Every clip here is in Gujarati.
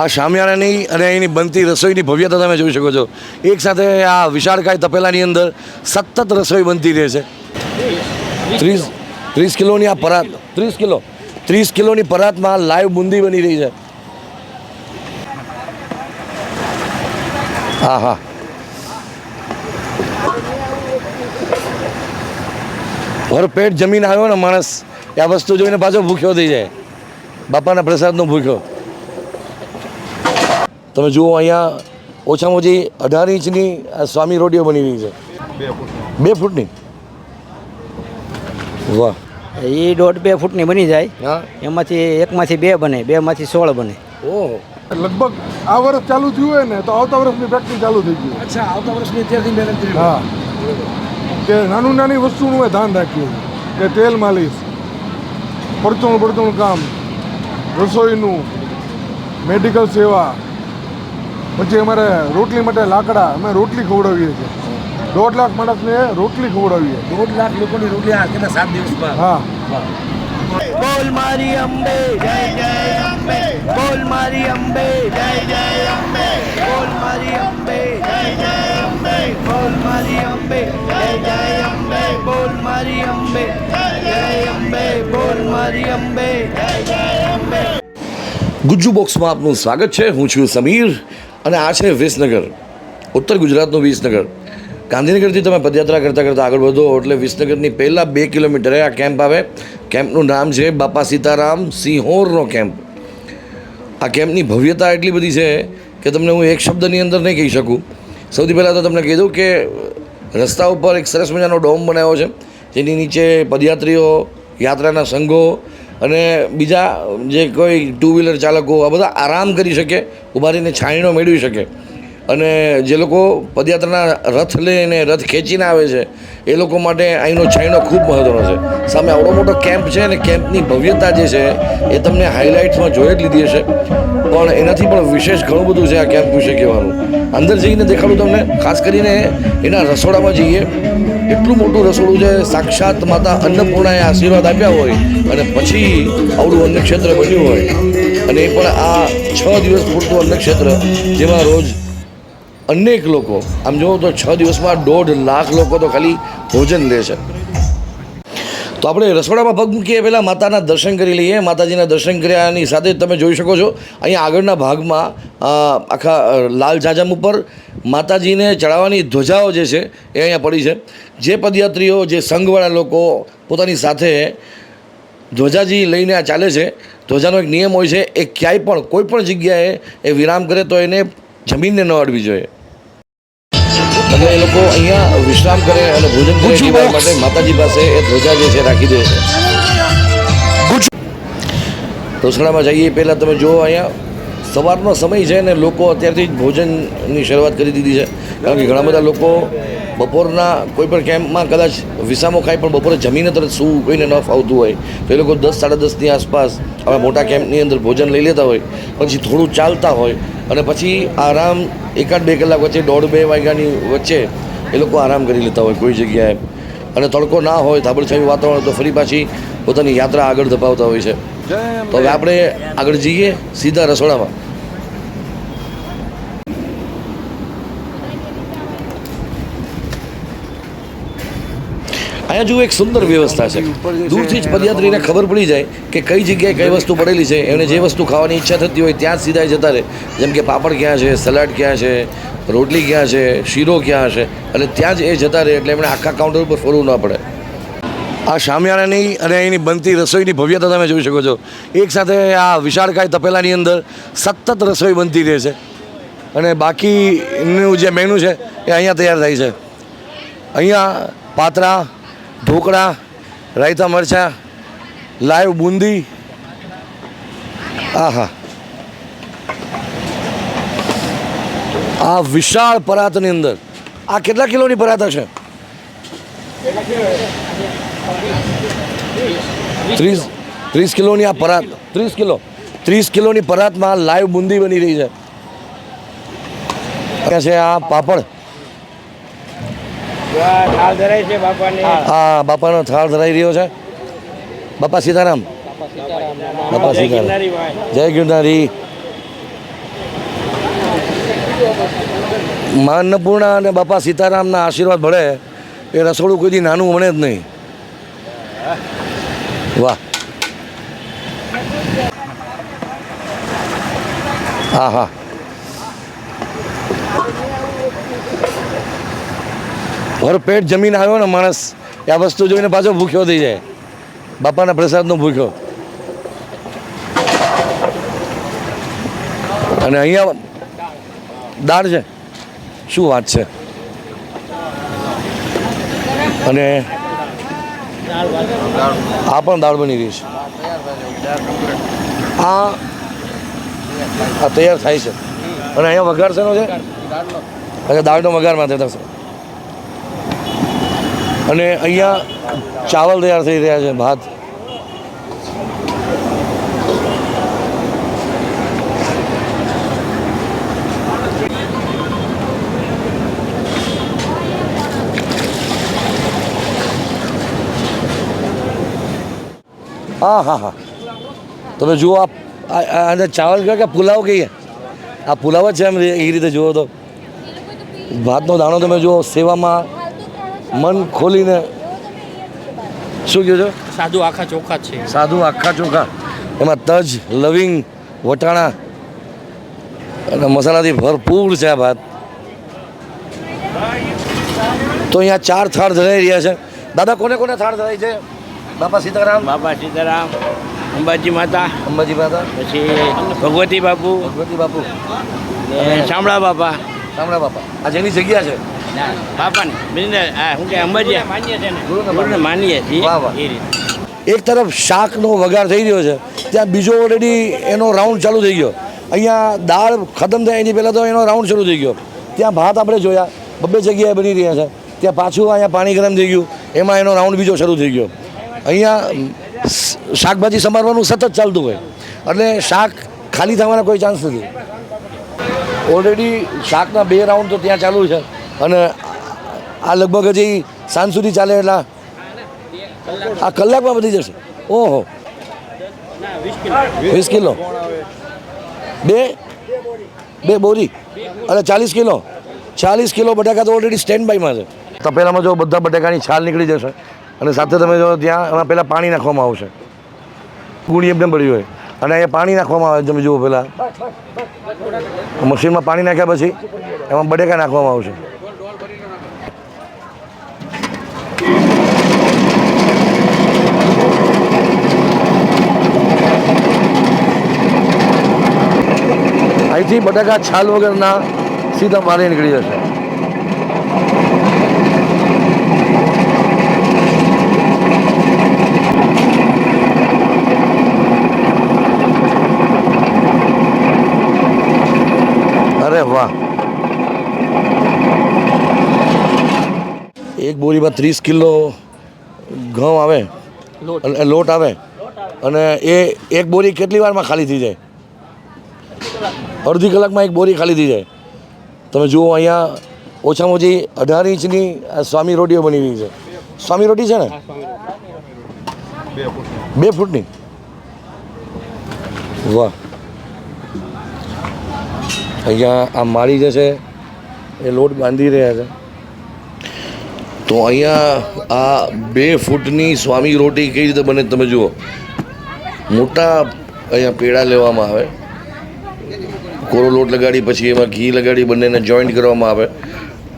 આ શામિયાણાની અને એની બનતી રસોઈની ભવ્યતા તમે જોઈ શકો છો. એક સાથે આ વિશાળકાય તપેલાની અંદર સતત રસોઈ બનતી રહે છે. ત્રીસ ત્રીસ કિલોની આ પરાત, ત્રીસ કિલો, ત્રીસ કિલોની પરાતમાં લાઈવ બુંદી બની રહી છે. હા હા ભરપેટ જમીન આવ્યો ને માણસ, એ આ વસ્તુ જોઈને પાછો ભૂખ્યો થઈ જાય. બાપાના પ્રસાદનો ભૂખ્યો. તમે જુઓ અહીંયા ઓછામાં ઓછી અઢાર ઇંચની સ્વામી રોડીઓ બની રહી છે. બે ફૂટની. વાહ. એ દોઢ બે ફૂટની બની જાય. હા. એમાંથી એકમાંથી બે બને બેમાંથી સોળ બને. ઓ લગભગ આ વર્ષ ચાલુ થયું હોય ને તો આવતા વર્ષની ફેક્ટરી ચાલુ થઈ ગઈ અચ્છા આવતા વર્ષની અત્યારથી મહેનત કરી હા. કે નાનું નાની વસ્તુનું મેં ધ્યાન રાખ્યું કે તેલ માલિશ પડતોણ પડતોણ કામ રસોઈનું મેડિકલ સેવા પછી અમારે રોટલી માટે લાકડા અમે રોટલી ખવડાવીએ છીએ. દોઢ લાખ માણસને રોટલી ખવડાવીએ દોઢ લાખ લોકોની રોટલી આ કેટલા સાત દિવસમાં હા. બોલ મારી અંબે જય જય અંબે. બોલ મારી અંબે જય જય અંબે. બોલ મારી અંબે જય જય અંબે. બોલ મારી અંબે જય જય અંબે. બોલ મારી અંબે જય અંબે. બોલ મારી અંબે જય જય અંબે. ગુજ્જુ બોક્સમાં આપનું સ્વાગત છે. હું છું સમીર. અને આ છે વિસનગર. ઉત્તર ગુજરાતનું વિસનગર. ગાંધીનગરથી તમે પદયાત્રા કરતાં કરતાં આગળ વધો એટલે વિસનગરની પહેલાં બે કિલોમીટરે આ કેમ્પ આવે. કેમ્પનું નામ છે બાપા સીતારામ સિંહોરનો કેમ્પ. આ કેમ્પની ભવ્યતા એટલી બધી છે કે તમને હું એક શબ્દની અંદર નહીં કહી શકું. સૌથી પહેલાં તો તમને કહી દઉં કે રસ્તા ઉપર એક સરસ મજાનો ડોમ બનાવ્યો છે. જેની નીચે પદયાત્રીઓ, યાત્રાના સંઘો અને બીજા જે કોઈ ટુ વ્હીલર ચાલકો આ બધા આરામ કરી શકે ઊભા રહીને છાંયડો મેળવી શકે. અને જે લોકો પદયાત્રાના રથ લઈને રથ ખેંચીને આવે છે, એ લોકો માટે અહીંનો છાંયડો ખૂબ મહત્ત્વનો છે. સામે આવડો મોટો કેમ્પ છે અને કેમ્પની ભવ્યતા જે છે, એ તમને હાઇલાઇટ્સમાં જોઈ જ લીધી હશે. પણ એનાથી પણ વિશેષ ઘણું બધું છે આ કેમ્પ વિશે કહેવાનું. અંદર જઈને દેખાડું તમને, ખાસ કરીને એના રસોડામાં જઈએ. એટલું મોટું રસોડું છે, સાક્ષાત માતા અન્નપૂર્ણાએ આશીર્વાદ આપ્યા હોય અને પછી આવડું અન્નક્ષેત્ર બન્યું હોય. અને એ પણ આ છ દિવસ પૂરતું અન્નક્ષેત્ર, જેમાં રોજ અનેક લોકો, આમ જુઓ તો છ દિવસમાં દોઢ લાખ લોકો તો ખાલી ભોજન લે છે. તો આપણે રસોડામાં પગ મૂકીએ પહેલાં માતાના દર્શન કરી લઈએ. માતાજીના દર્શન કર્યાની સાથે તમે જોઈ શકો છો. અહીંયા આગળના ભાગમાં આખા લાલ જાજમ ઉપર માતાજીને ચડાવવાની ધ્વજાઓ જે છે એ અહીંયા પડી છે. જે પદયાત્રીઓ, જે સંઘવાળા લોકો પોતાની સાથે ધ્વજાજી લઈને આ ચાલે છે. ધ્વજાનો એક નિયમ હોય છે, એ ક્યાંય પણ, કોઈ પણ જગ્યાએ એ વિરામ કરે તો એને જમીનને ન અડવી જોઈએ. એટલે એ લોકો અહીંયા વિશ્રામ કરે અને ભોજન કરે માટે માતાજી પાસે એ ધ્વજા જે છે રાખી દે છે. રસોડામાં જઈએ પહેલાં તમે જુઓ અહીંયા. સવારનો સમય છે ને લોકો અત્યારથી જ ભોજનની શરૂઆત કરી દીધી છે. કારણ કે ઘણા બધા લોકો બપોરના કોઈ પણ કેમ્પમાં કદાચ વિસામો ખાય પણ બપોરે જમીને તરત શું કોઈને ન ફાવતું હોય તો એ લોકો દસ સાડા દસની આસપાસ આવા મોટા કેમ્પની અંદર ભોજન લઈ લેતા હોય પછી થોડું ચાલતા હોય અને પછી આરામ એકાદ બે કલાક વચ્ચે દોઢ બે વાગ્યાની વચ્ચે એ લોકો આરામ કરી લેતા હોય કોઈ જગ્યાએ. અને તડકો ના હોય ધાબળછાયું વાતાવરણ તો ફરી પાછી પોતાની યાત્રા આગળ ધપાવતા હોય છે. તો હવે આપણે આગળ જઈએ સીધા રસોડામાં. અહીંયા જુઓ, એક સુંદર વ્યવસ્થા છે. દૂરથી જ પદયાત્રીને ખબર પડી જાય કે કઈ જગ્યાએ કઈ વસ્તુ પડેલી છે. એમણે જે વસ્તુ ખાવાની ઈચ્છા થતી હોય ત્યાં સીધા જતા રહે. જેમ કે પાપડ ક્યાં છે, સલાડ ક્યાં છે, રોટલી ક્યાં છે, શીરો ક્યાં હશે એટલે ત્યાં જ એ જતા રહે એટલે એમણે આખા કાઉન્ટર ઉપર ફરવું ન પડે. આ શામિયાણાની અને એની બનતી રસોઈની ભવ્યતા તમે જોઈ શકો છો. એક સાથે આ વિશાળકાય તપેલાની અંદર સતત રસોઈ બનતી રહે છે. અને બાકીનું જે મેનુ છે, એ અહીંયા તૈયાર થાય છે. અહીંયા પાતરા ઢોકળા, રાયતા મરચાં, લાઈવ બુંદી. આહા. આ વિશાળ પરાતની અંદર. આ કેટલા કિલોની પરાત હશે ત્રીસ ત્રીસ કિલોની આ પરાત, ત્રીસ કિલો, ત્રીસ કિલોની પરાતમાં લાઈવ બુંદી બની રહી છે. છે આ પાપડ. છે બાપાની. આ બાપાનો થાળ ધરાઈ રહ્યો છે. બાપા સીતારામ. બાપા સીતારામ. જય ગિરનારી. મા અન્નપૂર્ણા અને બાપા સીતારામના આશીર્વાદ ભળે એ રસોડું કોઈ દી નાનું બને જ નહીં. વાહ. હા હા. ભર પેટ જમીન આવ્યો ને માણસ એ આ વસ્તુ જોઈને પાછો ભૂખ્યો થઈ જાય. બાપાના પ્રસાદનો ભૂખ્યો. અને અહીંયા દાળ છે. શું વાત છે? અને આ પણ દાળ બની રહી છે. આ આ તૈયાર થાય છે. અને અહીંયા વઘાર શેનો છે? અચ્છા દાળનો વઘાર માથે થશે અને અહીંયા ચાવલ તૈયાર થઈ રહ્યા છે, ભાત. હા હા હા. તમે જુઓ, આ ચાવલ કહે કે પુલાવ કહીએ. આ પુલાવ જ છે એમ એ રીતે જુઓ તો. ભાતનો દાણો તમે જુઓ, સેવામાં મન ખોલીને શું કહો છો? સાદું આખા ચોખા છે. સાદું આખા ચોખા. એમાં તજ લવિંગ વટાણા અને મસાલાથી ભરપૂર છે આ ભાત. તો અહીંયા ચાર થાળ ધરાઈ રહ્યા છે. દાદા કોને કોને થાળ ધરાય છે? બાપા સીતારામ? બાબા સીતારામ અંબાજી માતા અંબાજી માતા. પછી ભગવતી બાપુ ભગવતી બાપુ. શામળા બાપા. શામળા બાપા. આ જેની જગ્યા છે? બાપાને બિઝનેસ શું કે અંબાજી માનીએ ગુરુને છીએ. એક તરફ શાકનો વઘાર થઈ રહ્યો છે ત્યાં બીજો ઓલરેડી એનો રાઉન્ડ ચાલુ થઈ ગયો. અહીંયા દાળ ખતમ થાય એની પહેલાં તો એનો રાઉન્ડ શરૂ થઈ ગયો. ત્યાં ભાત આપણે જોયા બબ્બે જગ્યાએ બની રહ્યા છે. ત્યાં પાછું અહીંયા પાણી ગરમ થઈ ગયું એમાં એનો રાઉન્ડ બીજો શરૂ થઈ ગયો. અહીંયા શાકભાજી સમારવાનું સતત ચાલતું હોય. એટલે શાક ખાલી થવાના કોઈ ચાન્સ નથી. ઓલરેડી શાકના બે રાઉન્ડ તો ત્યાં ચાલુ છે. અને આ લગભગ હજી સાંજ સુધી ચાલે એટલા આ કલાકમાં વધી જશે. ઓહો. વીસ કિલો. બે? બે બોરી. અને ચાલીસ કિલો. ચાલીસ કિલો બટાકા તો ઓલરેડી સ્ટેન્ડ બાયમાં છે. તપેલામાં જો બધા બટાકાની છાલ નીકળી જશે અને સાથે તમે જો ત્યાં એમાં પહેલાં પાણી નાખવામાં આવશે. ગુણી એમને પડ્યું હોય. અને અહીંયા પાણી નાખવામાં આવે તમે જુઓ પહેલાં. મશીનમાં પાણી નાખ્યા પછી એમાં બટેકા નાખવામાં આવશે. અહીંથી બટાકા છાલ વગરના સીધા મારે નીકળી જશે. અરે વાહ. એક બોરીમાં ત્રીસ કિલો ઘઉં આવે અને લોટ આવે. અને એ એક બોરી કેટલી વારમાં ખાલી થઈ જાય? અડધી કલાકમાં એક બોરી ખાલી થઈ જાય. તમે જુઓ અહીંયા ઓછામાં ઓછી અઢાર ઇંચની આ સ્વામી રોટીઓ બની રહી છે. સ્વામી રોટી છે ને? બે ફૂટની? વાહ. અહીંયા આ માળી જે છે એ લોટ બાંધી રહ્યા છે. તો અહીંયા આ બે ફૂટની સ્વામી રોટી કઈ રીતે બને તમે જુઓ. મોટા અહીંયા પેડા લેવામાં આવે. કોરો લોટ લગાડી, પછી એમાં ઘી લગાડી, બંનેને જોઈન્ટ કરવામાં આવે.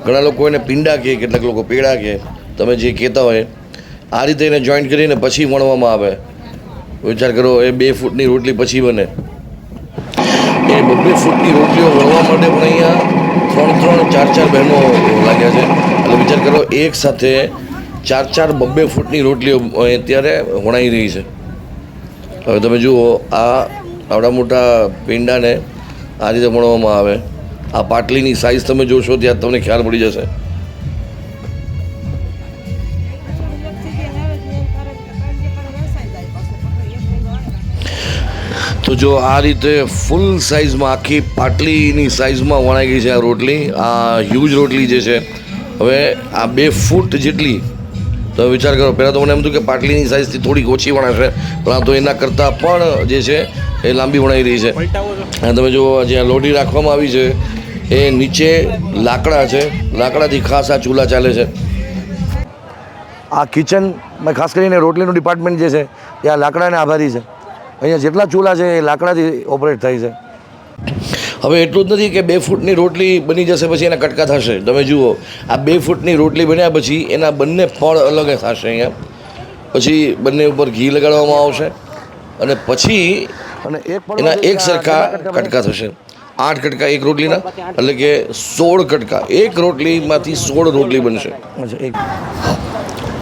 ઘણા લોકો એને પિંડા કહે, કેટલાક લોકો પેડા કહે. તમે જે કહેતા હોય, આ રીતે એને જોઈન્ટ કરીને પછી વણવામાં આવે. વિચાર કરો, એ બે ફૂટની રોટલી પછી બને. એ બબ્બે ફૂટની રોટલીઓ વણવા માટે પણ અહીંયા ત્રણ ત્રણ, ચાર ચાર બહેનો લાગ્યા છે. એટલે વિચાર કરો, એક સાથે ચાર ચાર બબ્બે ફૂટની રોટલીઓ અત્યારે વણાઈ રહી છે. હવે તમે જુઓ, આ આવડા મોટા પીંડાને આ રીતે વણવામાં આવે. આ પાટલીની સાઇઝ તમે જોશો ત્યાં તમને ખ્યાલ પડી જશે. તો જો આ રીતે ફૂલ સાઇઝમાં આખી પાટલીની સાઇઝમાં વણાઈ ગઈ છે આ રોટલી, આ હ્યુજ રોટલી જે છે. હવે આ બે ફૂટ જેટલી તો વિચાર કરો પહેલાં તો મને એમ હતું કે પાટલીની સાઇઝથી થોડીક ઓછી વણાશે પણ આ તો એના કરતાં પણ જે છે એ લાંબી વણાઈ રહી છે. અને તમે જુઓ જ્યાં લોઢી રાખવામાં આવી છે એ નીચે લાકડા છે લાકડાથી ખાસ આ ચૂલા ચાલે છે. આ કિચનમાં ખાસ કરીને રોટલીનું ડિપાર્ટમેન્ટ જે છે એ આ લાકડાને આભારી છે. અહીંયા જેટલા ચૂલા છે એ લાકડાથી ઓપરેટ થાય છે. હવે એટલું જ નથી કે બે ફૂટની રોટલી બની જશે પછી એના કટકા થશે. તમે જુઓ આ બે ફૂટની રોટલી બન્યા પછી એના બંને ફળ અલગ થશે અહીંયા. પછી બંને ઉપર ઘી લગાડવામાં આવશે અને પછી અને એના એક સરખા કટકા થશે. આઠ કટકા એક રોટલીના એટલે કે સોળ કટકા. એક રોટલીમાંથી સોળ રોટલી બનશે.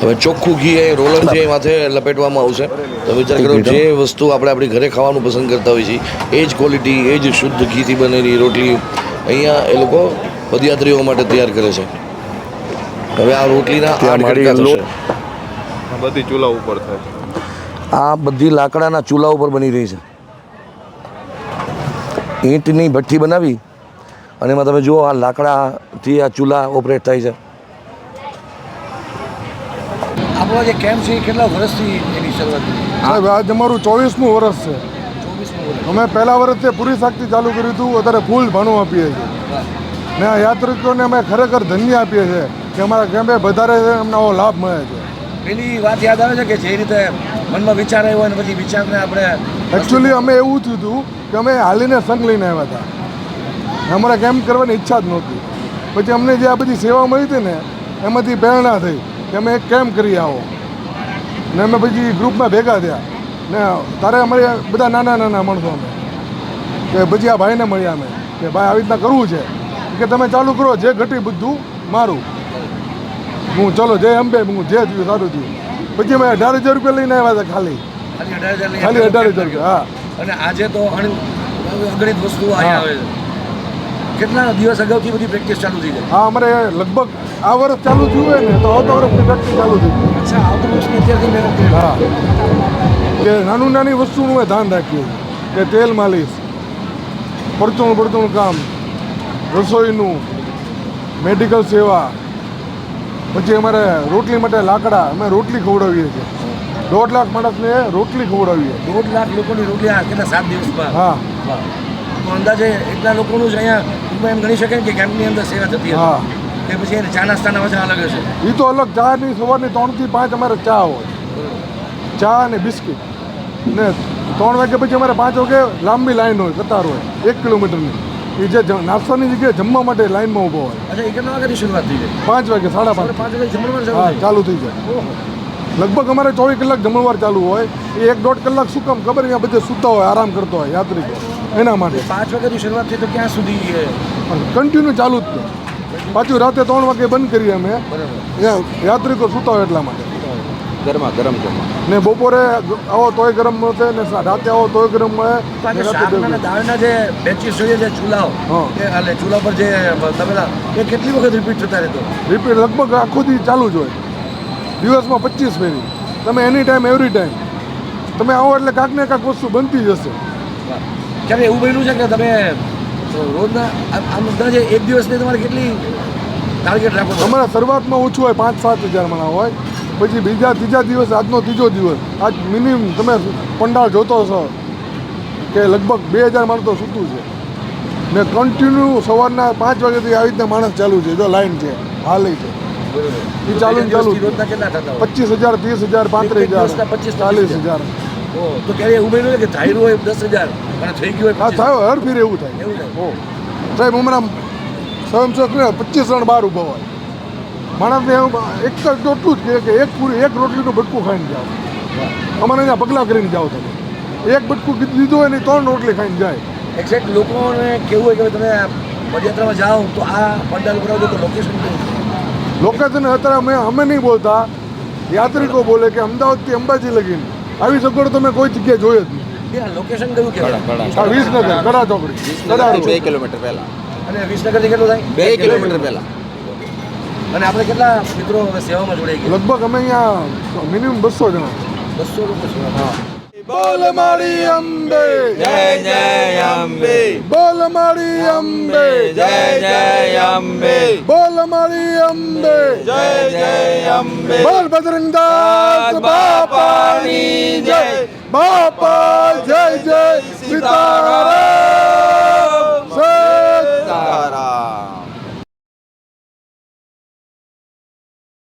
હવે ચોખ્ખું ઘી એ રોલર જે એ માથે લપેટવામાં આવશે. તો વિચાર કરો જે વસ્તુ આપણે આપણી ઘરે ખાવાનું પસંદ કરતા હોઈએ છીએ એ જ ક્વોલિટી એ જ શુદ્ધ ઘીથી બનેલી રોટલી અહીંયા એ લોકો પદયાત્રીઓ માટે તૈયાર કરે છે. હવે આ રોટલીના બધી ચૂલા ઉપર થાય. આ બધી લાકડાના ચૂલા ઉપર બની રહી છે. ઈંટની ભઠ્ઠી બનાવી અને એમાં તમે જુઓ આ લાકડાથી આ ચૂલા ઓપરેટ થાય છે. આપણો જે કેમ્પ છે એ કેટલા વર્ષથી એની શરૂઆત? સાહેબ આજ અમારું ચોવીસમું વર્ષ છે. અમે પહેલા વર્ષે પૂરી શક્તિ ચાલુ કર્યું હતું અત્યારે ફૂલ ભાણું આપીએ છીએ. ને આ યાત્રિકોને અમે ખરેખર ધન્ય આપીએ છીએ કે અમારા કેમ્પે વધારે અમને લાભ મળે છે. પેલી વાત યાદ આવે છે કે જે રીતે મનમાં વિચાર આવ્યો અને પછી વિચારને આપણે એકચ્યુઅલી અમે એવું થયું હતું કે અમે હાલીને સંઘ લઈને આવ્યા હતા. અમારા કેમ્પ કરવાની ઈચ્છા જ નહોતી. પછી અમને જે આ બધી સેવા મળી હતી ને એમાંથી પ્રેરણા થઈ. કે અમે એક કેમ્પ કરી આવો. ને અમે પછી ગ્રુપમાં ભેગા થયા. ને તારે અમારે બધા નાના નાના માણસો અમે. કે પછી આ ભાઈને મળ્યા અમે. કે ભાઈ આવી રીતના કરવું છે. કે તમે ચાલુ કરો જે ઘટી બધું મારું. હું ચલો જય અંબે હું જે થયું સારું થયું પછી અમે અઢાર હજાર રૂપિયા લઈને આવ્યા હતા ખાલી. ખાલી અઢાર હજાર રૂપિયા હા. અને આજે તો અગણિત વસ્તુઓ આવે છે. કેટલા દિવસ અગાઉથી બધી પ્રેક્ટિસ ચાલુ થઈ જાય હા અમારે લગભગ આ વર્ષ ચાલુ થયું હોય ને તો આવતા વર્ષની પ્રેક્ટિસ ચાલુ થઈ અચ્છા આવતું વર્ષની અત્યારથી મહેનત હા. કે નાનું નાની વસ્તુનું અમે ધ્યાન રાખીએ. કે તેલ માલિશ પડતું પડતું કામ રસોઈનું મેડિકલ સેવા પછી અમારે રોટલી માટે લાકડા અમે રોટલી ખવડાવીએ છીએ. દોઢ લાખ માણસને રોટલી ખવડાવીએ. દોઢ લાખ લોકોની રોટલી આ કેટલા સાત દિવસમાં હા. અંદાજે એટલા લોકોનું જ અહીંયા એમ ગણી શકાય કે કેમ્પની અંદર સેવા થતી હા. કે પછી એને ચા નાસ્તાના મજા અલગ હશે. એ તો અલગ ચાની સવારની ત્રણથી પાંચ અમારે ચા હોય. ચા અને બિસ્કિટ. ને ત્રણ વાગે પછી અમારે પાંચ વાગે લાંબી લાઈન હોય કતાર હોય એક કિલોમીટરની. એ જે નાસ્તાની જગ્યાએ જમવા માટે લાઈનમાં ઊભો હોય. અચ્છા એ કેટલા વાગ્યાથી શરૂઆત થઈ જાય? પાંચ વાગે સાડા પાંચ. પાંચ વાગે જમણવાર હા ચાલુ થઈ જાય. લગભગ અમારે ચોવીસ કલાક જમણવાર ચાલુ હોય. એ એક દોઢ કલાક શું કામ ખબર અહીંયા બધે સૂતા હોય આરામ કરતો હોય યાત્રિકો. એના માટે. પાંચ વાગ્યાની શરૂઆત થઈ તો ક્યાં સુધી કન્ટિન્યુ ચાલુ જ છે. પાછું રાતે ત્રણ વાગે બંધ કરીએ અમે. યાત્રિકો સૂતા હોય એટલા માટે. ગરમા ગરમ જમવા. ને બપોરે આવો તોય ગરમ મળશે ને રાતે આવો તોય ગરમ મળે. જે દાળના બેચીસ જોઈએ છે ચૂલાઓ હા. એટલે ચૂલા પર જે તપેલા એ કેટલી વખત રિપીટ થતા રહેતો રિપીટ લગભગ આખો દી ચાલુ જ હોય. દિવસમાં પચીસ ફેરી. તમે એની ટાઈમ એવરી ટાઈમ તમે આવો એટલે કાંક ને કાંક વસ્તુ બનતી જશે ક્યારે એવું બન્યું છે કે તમે રોજના આમ આમ અંદાજે એક દિવસની તમારે કેટલી ટાર્ગેટ રાખો? અમારા શરૂઆતમાં ઓછું હોય પાંચ સાત હજાર માણા હોય. પછી બીજા ત્રીજા દિવસ આજનો ત્રીજો દિવસ. આજ મિનિમમ તમે પંડાળ જોતો છો કે લગભગ બે હજાર માણસ તો સૂતું છે. ને કન્ટિન્યુ સવારના પાંચ વાગ્યાથી આવી રીતના માણસ ચાલુ છે જો લાઈન છે હાલી છે. એ ચાલુ ચાલુ પચીસ હજાર ત્રીસ હજાર પાંત્રીસ હજાર 25, ચાલીસ હજાર. તો ક્યારે એવું બન્યું કે ધાર્યું હોય દસ હજાર. અને થઈ ગયું હા થાય હર ફીર એવું થાય. એવું થાય. સાહેબ હમણાં સ્વયંસેવક ને પચીસ જણ બહાર ઊભા હોય. માણસને એક જ એટલું જ કે એક પૂરી એક રોટલીનું બટકું ખાઈને જાઓ. અમારે અહીંયા પગલાં કરીને જાઓ તમે. એક બટકું દીધું હોય ને ત્રણ રોટલી ખાઈને જાય. એક્ઝેક્ટ લોકોને કેવું હોય કે તમે પદયાત્રામાં જાઓ તો આ પંડાલ આવજો તો લોકેશન લોકેશન અત્યારે અમે અમે નહીં બોલતા. યાત્રિકો બોલે કે અમદાવાદથી અંબાજી લગીને. આવી સગવડ તમે કોઈ જગ્યાએ જોઈ જ નહીં. લોકેશન કયું કહેવાય? વિસનગર. ગડા ચોકડી ગડા બે કિલોમીટર પહેલા. અને વિસનગરથી કેટલું થાય? બે કિલોમીટર પહેલા. અને આપણે કેટલા મિત્રો હવે સેવામાં જોડાઈ ગયા? લગભગ અમે અહીંયા મિનિમમ બસો જણા. બસો લોકો બોલ મારી અંબે. જય જય અંબે. બોલ મારી અંબે. જય જય અંબે. બોલ મારી અંબે. જય જય અંબે. બોલ બજરંગદાસ બાપાની જય. બાપા જય જય સીતારામ